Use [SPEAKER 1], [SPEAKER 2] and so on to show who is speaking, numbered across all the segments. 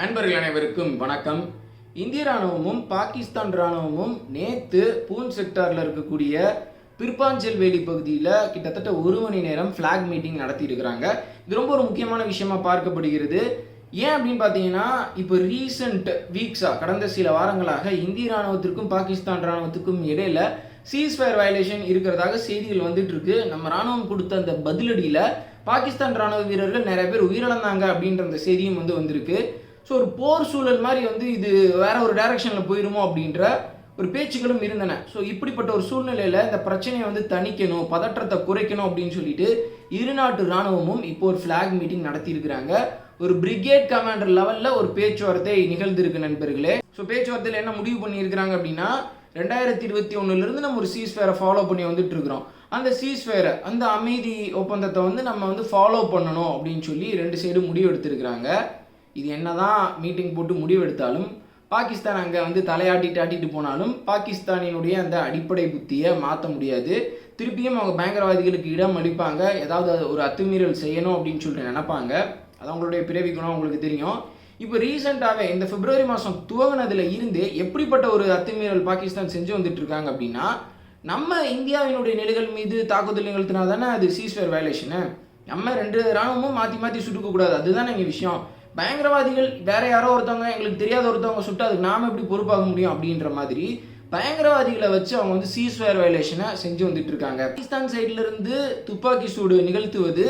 [SPEAKER 1] நண்பர்கள் அனைவருக்கும் வணக்கம். இந்திய ராணுவமும் பாகிஸ்தான் ராணுவமும் நேத்து பூன் செக்டாரில் இருக்கக்கூடிய பிற்பாஞ்சல் வேலி பகுதியில் கிட்டத்தட்ட ஒரு மணி நேரம் ஃப்ளாக் மீட்டிங் நடத்தி இருக்கிறாங்க இது ரொம்ப ஒரு முக்கியமான விஷயமா பார்க்கப்படுகிறது. ஏன் அப்படின்னு பார்த்தீங்கன்னா இப்போ ரீசன்ட் வீக்ஸா கடந்த சில வாரங்களாக இந்திய ராணுவத்திற்கும் பாகிஸ்தான் ராணுவத்துக்கும் இடையில சீஸ்ஃபயர் வயலேஷன் இருக்கிறதாக செய்திகள் வந்துட்டு இருக்கு. நம்ம ராணுவம் கொடுத்த அந்த பதிலடியில் பாகிஸ்தான் ராணுவ வீரர்கள் நிறைய பேர் உயிரிழந்தாங்க அப்படின்ற அந்த செய்தியும் வந்து வந்திருக்கு. ஸோ ஒரு போர் சூழல் மாதிரி வந்து இது வேற ஒரு டைரக்ஷனில் போயிருமோ அப்படின்ற ஒரு பேச்சுக்களும் இருந்தன. ஸோ இப்படிப்பட்ட ஒரு சூழ்நிலையில் இந்த பிரச்சனையை வந்து தணிக்கணும் பதற்றத்தை குறைக்கணும் அப்படின்னு சொல்லிட்டு இரு நாட்டு ராணுவமும் இப்போ ஒரு ஃப்ளாக் மீட்டிங் நடத்தியிருக்கிறாங்க. ஒரு பிரிகேட் கமாண்டர் லெவலில் ஒரு பேச்சுவார்த்தை நிகழ்ந்திருக்கு நண்பர்களே. ஸோ பேச்சுவார்த்தையில் என்ன முடிவு பண்ணியிருக்கிறாங்க அப்படின்னா ரெண்டாயிரத்தி இருபத்தி ஒன்றுலேருந்து நம்ம ஒரு சீஸ்வேரை ஃபாலோ பண்ணி வந்துட்டு இருக்கிறோம். அந்த சீஸ்வேரை அந்த அமைதி ஒப்பந்தத்தை வந்து நம்ம வந்து ஃபாலோ பண்ணணும் அப்படின்னு சொல்லி ரெண்டு சைடும் முடிவு எடுத்திருக்கிறாங்க. இது என்னதான் மீட்டிங் போட்டு முடிவெடுத்தாலும் பாகிஸ்தான் அங்கே வந்து தலையாட்டிட்டு ஆட்டிட்டு போனாலும் பாகிஸ்தானினுடைய அந்த அடிப்படை புத்தியை மாற்ற முடியாது. திருப்பியும் அவங்க பயங்கரவாதிகளுக்கு இடம் அளிப்பாங்க. ஏதாவது ஒரு அத்துமீறல் செய்யணும் அப்படின்னு சொல்லிட்டு நினைப்பாங்க. அது அவங்களுடைய பிறவி குணம் உங்களுக்கு தெரியும். இப்போ ரீசெண்டாகவே இந்த பிப்ரவரி மாதம் துவங்கினதுல இருந்து எப்படிப்பட்ட ஒரு அத்துமீறல் பாகிஸ்தான் செஞ்சு வந்துட்டு இருக்காங்க அப்படின்னா நம்ம இந்தியாவினுடைய நிலைகள் மீது தாக்குதல் நிகழ்த்தினா தானே அது சீஸ்வேர் வயலேஷனு நம்ம ரெண்டு ராணுவமும் மாற்றி மாற்றி சுட்டுக்க கூடாது அதுதானே இங்கே விஷயம். பயங்கரவாதிகள் வேற யாரோ ஒருத்தவங்க எங்களுக்கு தெரியாத ஒருத்தவங்க சுட்டு அதுக்கு நாம எப்படி பொறுப்பாக முடியும் அப்படின்ற மாதிரி பயங்கரவாதிகளை வச்சு அவங்க வந்து சீஸ்வேர் வயலேஷனை செஞ்சு வந்துட்டு இருக்காங்க பாகிஸ்தான் சைட்ல இருந்து துப்பாக்கி சூடு நிகழ்த்துவது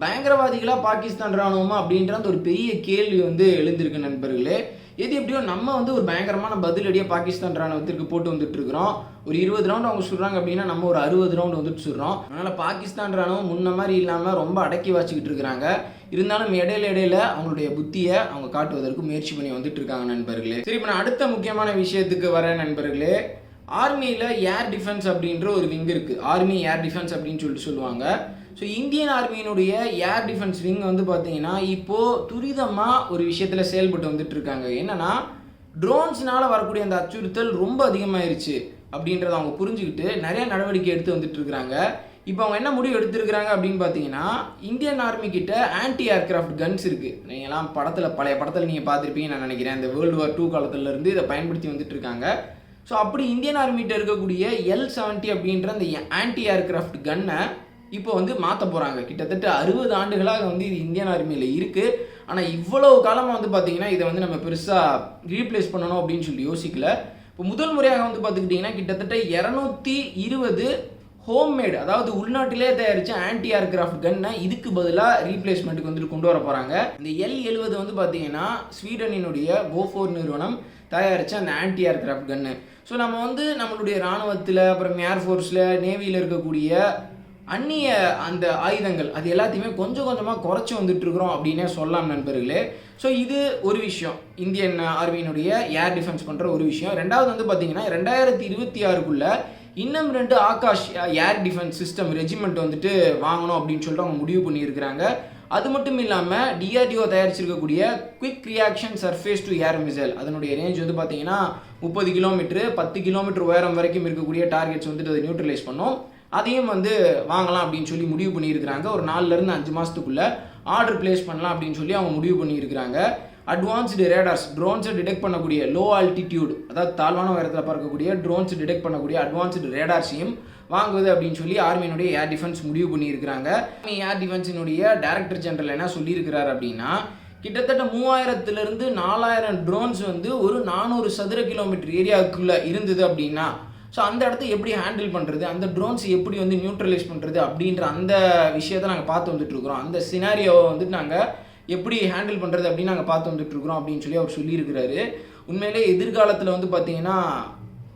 [SPEAKER 1] பயங்கரவாதிகளா பாகிஸ்தான் ராணுவமா அப்படின்ற அந்த ஒரு பெரிய கேள்வி வந்து எழுந்திருக்கு நண்பர்களே. எது எப்படியோ நம்ம வந்து ஒரு பயங்கரமான பதிலடியாக பாகிஸ்தான் ராணுவத்திற்கு போட்டு வந்துட்டு இருக்கிறோம் ஒரு இருபது ரவுண்ட் அவங்க சுடுறாங்க அப்படின்னா நம்ம ஒரு அறுபது ரவுண்ட் வந்துட்டு சுடுறோம். அதனால பாகிஸ்தான் ராணுவம் முன்ன மாதிரி இல்லாமல் ரொம்ப அடக்கி வச்சுக்கிட்டு இருக்கிறாங்க. இருந்தாலும் இடையில இடையில அவங்களுடைய புத்தியை அவங்க காட்டுவதற்கு முயற்சி பண்ணி வந்துட்டு இருக்காங்க நண்பர்களே. சரி இப்போ நான் அடுத்த முக்கியமான விஷயத்துக்கு வரேன் நண்பர்களே. ஆர்மியில் ஏர் டிஃபென்ஸ் அப்படின்ற ஒரு விங் இருக்குது ஆர்மி ஏர் டிஃபென்ஸ் அப்படின்னு சொல்லிட்டு சொல்லுவாங்க. ஸோ இந்தியன் ஆர்மியினுடைய ஏர் டிஃபென்ஸ் விங் வந்து பார்த்தீங்கன்னா இப்போது துரிதமாக ஒரு விஷயத்தில் செயல்பட்டு வந்துட்டு இருக்காங்க. என்னென்னா ட்ரோன்ஸ்னால் வரக்கூடிய அந்த அச்சுறுத்தல் ரொம்ப அதிகமாயிருச்சு. அப்படின்றத அவங்க புரிஞ்சுக்கிட்டு நிறைய நடவடிக்கை எடுத்து வந்துட்டு இருக்கிறாங்க இப்போ அவங்க என்ன முடிவு எடுத்திருக்கிறாங்க அப்படின்னு பார்த்தீங்கன்னா இந்தியன் ஆர்மி கிட்ட ஆன்டி ஏர்கிராஃப்ட் கன்ஸ் இருக்கு. நீங்களாம் படத்தில் பழைய படத்தில் நீங்கள் பார்த்துருப்பீங்க நான் நினைக்கிறேன். இந்த வேர்ல்டு வார் டூ காலத்துல இருந்து இதை பயன்படுத்தி வந்துட்டு இருக்காங்க ஸோ அப்படி இந்தியன் ஆர்மிகிட்ட இருக்கக்கூடிய எல் செவன்ட்டி அப்படின்ற அந்த ஆன்டி ஏர்கிராஃப்ட் கன்னை இப்போ வந்து மாற்ற போகிறாங்க கிட்டத்தட்ட அறுபது ஆண்டுகளாக வந்து இது இந்தியன் ஆர்மியில் இருக்குது ஆனால் இவ்வளவு காலமாக வந்து பார்த்தீங்கன்னா இதை வந்து நம்ம பெருசாக ரீப்ளேஸ் பண்ணணும் அப்படின்னு சொல்லி யோசிக்கல. இப்போ முதல் முறையாக வந்து பார்த்துக்கிட்டிங்கன்னா கிட்டத்தட்ட இரநூத்தி இருபது ஹோம்மேடு அதாவது உள்நாட்டிலே தயாரித்த ஆன்டி ஏர்கிராஃப்ட் கன்னை இதுக்கு பதிலாக ரீப்ளேஸ்மெண்ட்டுக்கு வந்துட்டு கொண்டு வர போகிறாங்க இந்த எல் எழுபது வந்து பார்த்தீங்கன்னா ஸ்வீடனினுடைய போஃபோர் நிறுவனம் தயாரித்த அந்த ஆன்டி ஏர்கிராஃப்ட் கன்னு ஸோ நம்ம வந்து நம்மளுடைய இராணுவத்தில் அப்புறம் ஏர்ஃபோர்ஸில் நேவியில் இருக்கக்கூடிய அந்நிய அந்த ஆயுதங்கள் அது எல்லாத்தையுமே கொஞ்சம் கொஞ்சமாக குறைச்சி வந்துட்டுருக்குறோம் அப்படின்னே சொல்லலாம் நண்பர்களே. ஸோ இது ஒரு விஷயம். இந்தியன் ஆர்மியினுடைய ஏர் டிஃபென்ஸ் பண்ணுற ஒரு விஷயம். ரெண்டாவது வந்து பார்த்தீங்கன்னா ரெண்டாயிரத்தி இருபத்தி ஆறுக்குள்ள இன்னும் ரெண்டு Akash air defence system regiment வந்துட்டு வாங்கணும் அப்படின்னு சொல்லிட்டு அவங்க முடிவு பண்ணியிருக்கிறாங்க. அது மட்டும் இல்லாமல் DRDO தயாரிச்சிருக்கக்கூடிய quick reaction surface to air missile அதனுடைய ரேஞ்ச் வந்து பார்த்தீங்கன்னா முப்பது கிலோமீட்டர் பத்து கிலோமீட்டர் உயரம் வரைக்கும் இருக்கக்கூடிய டார்கெட்ஸ் வந்துட்டு அதை நியூட்ரலைஸ் பண்ணும். அதையும் வந்து வாங்கலாம் அப்படின்னு சொல்லி முடிவு பண்ணியிருக்கிறாங்க. ஒரு நாலுலேருந்து அஞ்சு மாதத்துக்குள்ளே ஆர்டர் பிளேஸ் பண்ணலாம் அப்படின்னு சொல்லி அவங்க முடிவு பண்ணியிருக்கிறாங்க. அட்வான்ஸ்டு ரேடார்ஸ் ட்ரோன்ஸை டிடெக்ட் பண்ணக்கூடிய லோ ஆல்டிடியூட் அதாவது தாழ்வான உயரத்தில் பார்க்கக்கூடிய ட்ரோன்ஸ் டிடெக்ட் பண்ணக்கூடிய அட்வான்ஸ்டு ரேடார்ஸையும் வாங்குவது அப்படின்னு சொல்லி ஆர்மியினுடைய ஏர் டிஃபென்ஸ் முடிவு பண்ணியிருக்கிறாங்க. ஏர் டிஃபென்ஸினுடைய டைரக்டர் ஜெனரல் என்ன சொல்லியிருக்கிறார் அப்படின்னா கிட்டத்தட்ட மூவாயிரத்துலேருந்து நாலாயிரம் ட்ரோன்ஸ் வந்து ஒரு நானூறு சதுர கிலோமீட்டர் ஏரியாவுக்குள்ளே இருந்தது அப்படின்னா ஸோ அந்த இடத்த எப்படி ஹேண்டில் பண்ணுறது அந்த ட்ரோன்ஸ் எப்படி வந்து நியூட்ரலைஸ் பண்ணுறது அப்படின்ற அந்த விஷயத்தை நாங்கள் பார்த்து வந்துட்டுருக்குறோம் அந்த சினாரியோவை வந்துட்டு நாங்கள் எப்படி ஹேண்டில் பண்ணுறது அப்படின்னு நாங்கள் பார்த்து வந்துட்டுருக்குறோம் அப்படின்னு சொல்லி அவர் சொல்லியிருக்கிறாரு. உண்மையிலே எதிர்காலத்தில் வந்து பார்த்தீங்கன்னா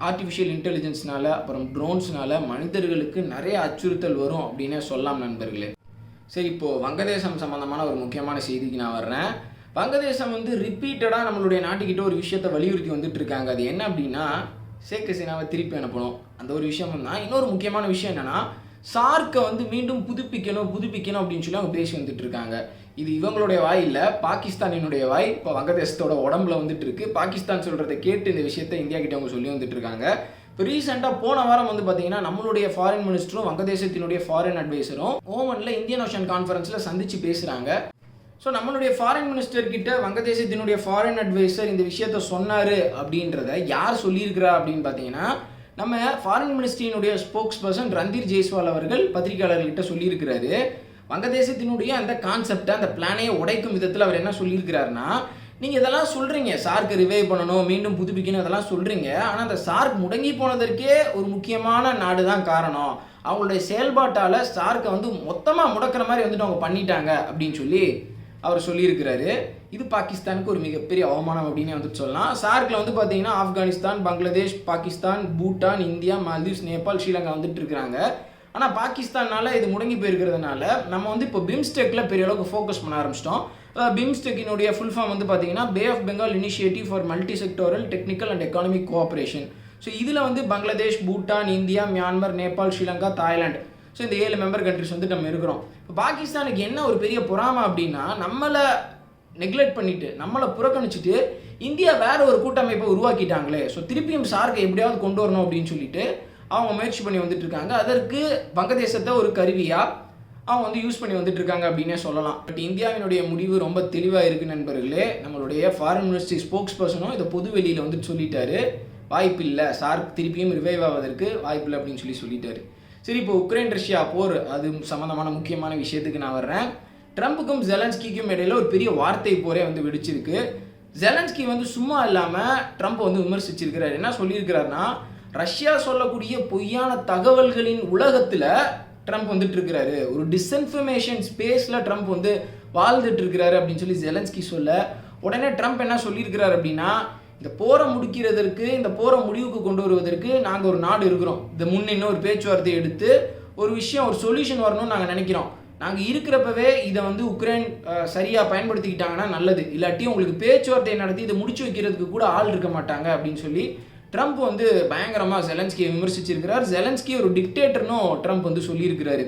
[SPEAKER 1] ஆர்டிஃபிஷியல் இன்டெலிஜென்ஸ்னால அப்புறம் ட்ரோன்ஸ்னால மனிதர்களுக்கு நிறைய அச்சுறுத்தல் வரும் அப்படின்னே சொல்லலாம் நண்பர்களே. சரி இப்போது வங்கதேசம் சம்மந்தமான ஒரு முக்கியமான செய்திக்கு நான் வர்றேன். வங்கதேசம் வந்து ரிப்பீட்டடாக நம்மளுடைய நாட்டுக்கிட்ட ஒரு விஷயத்தை வலியுறுத்தி வந்துட்டு இருக்காங்க. அது என்ன அப்படின்னா ஷேக் ஹசீனாவை திருப்பி அனுப்பணும். அந்த ஒரு விஷயம் தான் இன்னொரு முக்கியமான விஷயம் என்னென்னா சார்க்கை வந்து மீண்டும் புதுப்பிக்கணும் புதுப்பிக்கணும் அப்படின்னு சொல்லி அவங்க பேசி வந்துட்டு இருக்காங்க. இது இவங்களுடைய வாய் இல்லை பாகிஸ்தானினுடைய வாய். இப்போ வங்கதேசத்தோட உடம்புல வந்துட்டு இருக்கு. பாகிஸ்தான் சொல்கிறத கேட்டு இந்த விஷயத்தை இந்தியா கிட்ட அவங்க சொல்லி வந்துட்டு இருக்காங்க. இப்போ ரீசெண்டாக போன வாரம் வந்து பார்த்தீங்கன்னா நம்மளுடைய ஃபாரின் மினிஸ்டரும் வங்கதேசத்தினுடைய ஃபாரின் அட்வைசரும் ஓமனில் இந்தியன் ஓஷன் கான்ஃபரன்ஸில் சந்திச்சு பேசுகிறாங்க ஸோ நம்மளுடைய ஃபாரின் மினிஸ்டர் கிட்ட வங்கதேசத்தினுடைய ஃபாரின் அட்வைசர் இந்த விஷயத்த சொன்னார் அப்படின்றத யார் சொல்லியிருக்கிறா அப்படின்னு பார்த்தீங்கன்னா நம்ம ஃபாரின் மினிஸ்ட்ரியினுடைய ஸ்போக்ஸ் பர்சன் ரந்தீர் ஜெய்ஸ்வால் அவர்கள் பத்திரிகையாளர்கிட்ட சொல்லியிருக்கிறாரு. வங்கதேசத்தினுடைய அந்த கான்செப்டை அந்த பிளானையை உடைக்கும் விதத்தில் அவர் என்ன சொல்லியிருக்கிறாருன்னா நீங்கள் இதெல்லாம் சொல்கிறீங்க சார்க்கு ரிவைவ் பண்ணணும் மீண்டும் புதுப்பிக்கணும் இதெல்லாம் சொல்கிறீங்க ஆனால் அந்த சார்க் முடங்கி போனதற்கே ஒரு முக்கியமான நாடு தான் காரணம். அவங்களுடைய செயல்பாட்டால் சார்க்கை வந்து மொத்தமாக முடக்கிற மாதிரி வந்துட்டு அவங்க பண்ணிட்டாங்க அப்படின்னு சொல்லி அவர் சொல்லியிருக்கிறாரு. இது பாகிஸ்தானுக்கு ஒரு மிகப்பெரிய அவமானம் அப்படின்னு வந்துட்டு சொல்லலாம். சார்க்கில் வந்து பார்த்தீங்கன்னா ஆப்கானிஸ்தான் பங்களாதேஷ் பாகிஸ்தான் பூட்டான் இந்தியா மால்தீவ்ஸ் நேபாள் ஸ்ரீலங்கா வந்துட்டு இருக்கிறாங்க. ஆனால் பாகிஸ்தானால இது முடங்கி போயிருக்கிறதுனால நம்ம வந்து இப்போ பிம்ஸ்டெக்கில் பெரிய அளவுக்கு ஃபோக்கஸ் பண்ண ஆரம்பிச்சிட்டோம். பிம்ஸ்டெக்கினுடைய ஃபுல் ஃபார்ம் வந்து பார்த்தீங்கன்னா bay of Bengal initiative for multi sectoral technical and economic cooperation so இதில் வந்து Bangladesh Bhutan India Myanmar Nepal Sri Lanka Thailand so இந்த ஏழு மெம்பர் கண்ட்ரிஸ் வந்து நம்ம இருக்கிறோம். இப்போ பாகிஸ்தானுக்கு என்ன ஒரு பெரிய பொறாமை அப்படின்னா நம்மளை நெக்லெக்ட் பண்ணிட்டு நம்மளை புறக்கணிச்சிட்டு இந்தியா வேற ஒரு கூட்டமைப்பை உருவாக்கிட்டாங்களே. ஸோ திருப்பியும் சார்க்கை எப்படியாவது கொண்டு வரணும் அப்படின்னு சொல்லிட்டு அவங்க முயற்சி பண்ணி வந்துட்டு இருக்காங்க. அதற்கு வங்கதேசத்தை ஒரு கருவியாக அவங்க வந்து யூஸ் பண்ணி வந்துட்டு இருக்காங்க அப்படின்னே சொல்லலாம். பட் இந்தியாவினுடைய முடிவு ரொம்ப தெளிவாக இருக்கு நண்பர்களே. நம்மளுடைய ஃபாரின் மினிஸ்ட்ரி ஸ்போக்ஸ் பர்சனும் இதை பொது வெளியில் வந்துட்டு சொல்லிட்டாரு. வாய்ப்பில்லை. சார்க் திருப்பியும் ரிவைவ் ஆவதற்கு வாய்ப்பில்லை அப்படின்னு சொல்லி சொல்லிட்டாரு. சரி இப்போ உக்ரைன் ரஷ்யா போர் அது சம்மந்தமான முக்கியமான விஷயத்துக்கு நான் வர்றேன். ட்ரம்ப்புக்கும் ஜெலன்ஸ்கிக்கும் இடையில ஒரு பெரிய வார்த்தை போரே வந்து வெடிச்சிருக்கு. ஜெலன்ஸ்கி வந்து சும்மா இல்லாமல் ட்ரம்ப் வந்து விமர்சிச்சிருக்கிறார். என்ன சொல்லியிருக்கிறாருன்னா ரஷ்யா சொல்லக்கூடிய பொய்யான தகவல்களின் உலகத்தில் ட்ரம்ப் வந்துட்டு இருக்கிறாரு ஒரு டிஸ்இன்ஃபர்மேஷன் ஸ்பேஸில் ட்ரம்ப் வந்து வாழ்ந்துட்டு இருக்கிறாரு அப்படின்னு சொல்லி ஜெலன்ஸ்கி சொல்ல உடனே ட்ரம்ப் என்ன சொல்லியிருக்கிறார் அப்படின்னா இந்த போரை முடிக்கிறதற்கு இந்த போரை முடிவுக்கு கொண்டு வருவதற்கு நாங்கள் ஒரு நாடு இருக்கிறோம். இந்த முன்னின்னு ஒரு பேச்சுவார்த்தை எடுத்து ஒரு விஷயம் ஒரு சொல்யூஷன் வரணும்னு நாங்கள் நினைக்கிறோம். நாங்கள் இருக்கிறப்பவே இதை வந்து உக்ரைன் சரியாக பயன்படுத்திக்கிட்டாங்கன்னா நல்லது. இல்லாட்டி உங்களுக்கு பேச்சுவார்த்தை நடத்தி இதை முடிச்சு வைக்கிறதுக்கு கூட ஆள் இருக்க மாட்டாங்க அப்படின்னு சொல்லி ட்ரம்ப் வந்து பயங்கரமாக ஜெலன்ஸ்கியை விமர்சிச்சிருக்கிறார். ஜெலன்ஸ்கி ஒரு டிக்டேட்டர்னும் ட்ரம்ப் வந்து சொல்லியிருக்கிறாரு.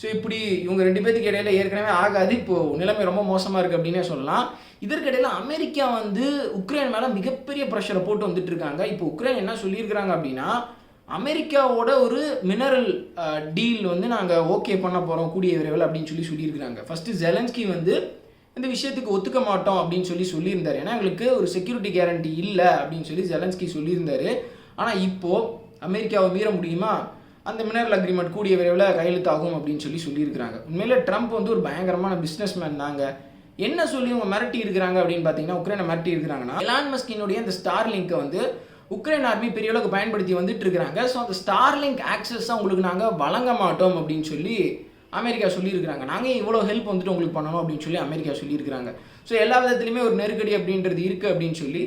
[SPEAKER 1] ஸோ இப்படி இவங்க ரெண்டு பேத்துக்கு இடையில ஏற்கனவே ஆகாது. இப்போது நிலைமை ரொம்ப மோசமாக இருக்குது அப்படின்னே சொல்லலாம். இதற்கிடையில் அமெரிக்கா வந்து உக்ரைன் மேலே மிகப்பெரிய ப்ரெஷரை போட்டு வந்துட்டு இருக்காங்க. இப்போ உக்ரைன் என்ன சொல்லியிருக்கிறாங்க அப்படின்னா அமெரிக்காவோட ஒரு மினரல் டீல் வந்து நாங்கள் ஓகே பண்ண போகிறோம் கூடிய விரைவில் அப்படின்னு சொல்லி சொல்லியிருக்கிறாங்க. ஃபஸ்ட்டு ஜெலன்ஸ்கி வந்து இந்த விஷயத்துக்கு ஒத்துக்க மாட்டோம் அப்படின்னு சொல்லி சொல்லியிருந்தார். ஏன்னா எங்களுக்கு ஒரு செக்யூரிட்டி கேரண்டி இல்லை அப்படின்னு சொல்லி ஜெலன்ஸ்கி சொல்லியிருந்தார். ஆனால் இப்போது அமெரிக்காவை மீற முடியுமா? அந்த மினரல் அக்ரிமெண்ட் கூடிய விரைவில் கையெழுத்தாகும் அப்படின்னு சொல்லி சொல்லியிருக்கிறாங்க. உண்மையில் ட்ரம்ப் வந்து ஒரு பயங்கரமான பிஸ்னஸ் மேன் தாங்க. என்ன சொல்லி இவங்க மிரட்டி இருக்கிறாங்க அப்படின்னு பார்த்தீங்கன்னா உக்ரைனை மிரட்டி இருக்கிறாங்கன்னா எலான் மஸ்கினுடைய அந்த ஸ்டார் லிங்கை வந்து உக்ரைன் ஆர்மி பெரிய அளவுக்கு பயன்படுத்தி வந்துட்டு இருக்கிறாங்க. ஸோ அந்த ஸ்டார் லிங்க் ஆக்சஸை உங்களுக்கு நாங்கள் வழங்க மாட்டோம் அப்படின்னு சொல்லி அமெரிக்கா சொல்லியிருக்கிறாங்க. நாங்கள் இவ்வளோ ஹெல்ப் வந்துட்டு உங்களுக்கு பண்ணணும் அப்படின்னு சொல்லி அமெரிக்கா சொல்லியிருக்கிறாங்க. ஸோ எல்லா விதத்துலையுமே ஒரு நெருக்கடி அப்படின்றது இருக்குது அப்படின்னு சொல்லி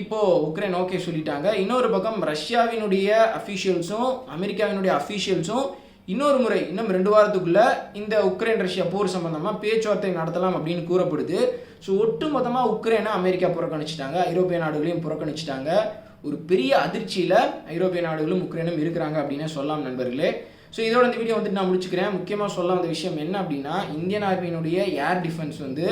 [SPEAKER 1] இப்போது உக்ரைன் ஓகே சொல்லிட்டாங்க. இன்னொரு பக்கம் ரஷ்யாவினுடைய அஃபீஷியல்ஸும் அமெரிக்காவினுடைய அஃபீஷியல்ஸும் இன்னொரு முறை இன்னும் ரெண்டு வாரத்துக்குள்ளே இந்த உக்ரைன் ரஷ்யா போர் சம்பந்தமாக பேச்சுவார்த்தை நடத்தலாம் அப்படின்னு கூறப்படுது. ஸோ ஒட்டு மொத்தமாக உக்ரைனை அமெரிக்கா புறக்கணிச்சிட்டாங்க. ஐரோப்பிய நாடுகளையும் புறக்கணிச்சிட்டாங்க. ஒரு பெரிய அதிர்ச்சியில் ஐரோப்பிய நாடுகளும் உக்ரைனும் இருக்கிறாங்க அப்படின்னு சொல்லலாம் நண்பர்களே. ஸோ இதோட இந்த வீடியோ வந்துட்டு நான் முடிச்சுக்கிறேன். முக்கியமாக சொல்ல வந்த விஷயம் என்ன அப்படின்னா இந்தியன் ஆர்மியினுடைய ஏர் டிஃபென்ஸ் வந்து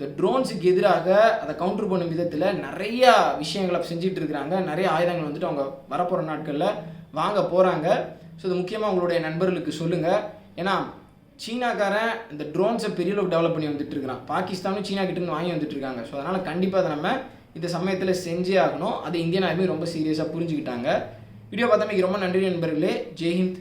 [SPEAKER 1] இந்த ட்ரோன்ஸுக்கு எதிராக அதை கவுண்டர் பண்ணும் விதத்தில் நிறையா விஷயங்களை செஞ்சுட்டு இருக்கிறாங்க நிறைய ஆயுதங்கள் வந்துட்டு அவங்க வரப்போகிற நாட்களில் வாங்க போகிறாங்க ஸோ இது முக்கியமாக உங்களுடைய நண்பர்களுக்கு சொல்லுங்கள் ஏன்னா சீனாக்காரன் இந்த ட்ரோன்ஸை பெரிய அளவுக்கு டெவலப் பண்ணி வந்துட்டு இருக்கிறான் பாகிஸ்தானும் சீனா கிட்டேருந்து வாங்கி வந்துட்டு இருக்காங்க ஸோ அதனால் கண்டிப்பாக அதை நம்ம இந்த சமயத்தில் செஞ்சே ஆகணும். அது இந்தியன் ஆர்மி ரொம்ப சீரியஸாக புரிஞ்சுக்கிட்டாங்க. வீடியோ பார்த்தமைக்கு ரொம்ப நன்றி நண்பர்களே. ஜெய்ஹிந்த்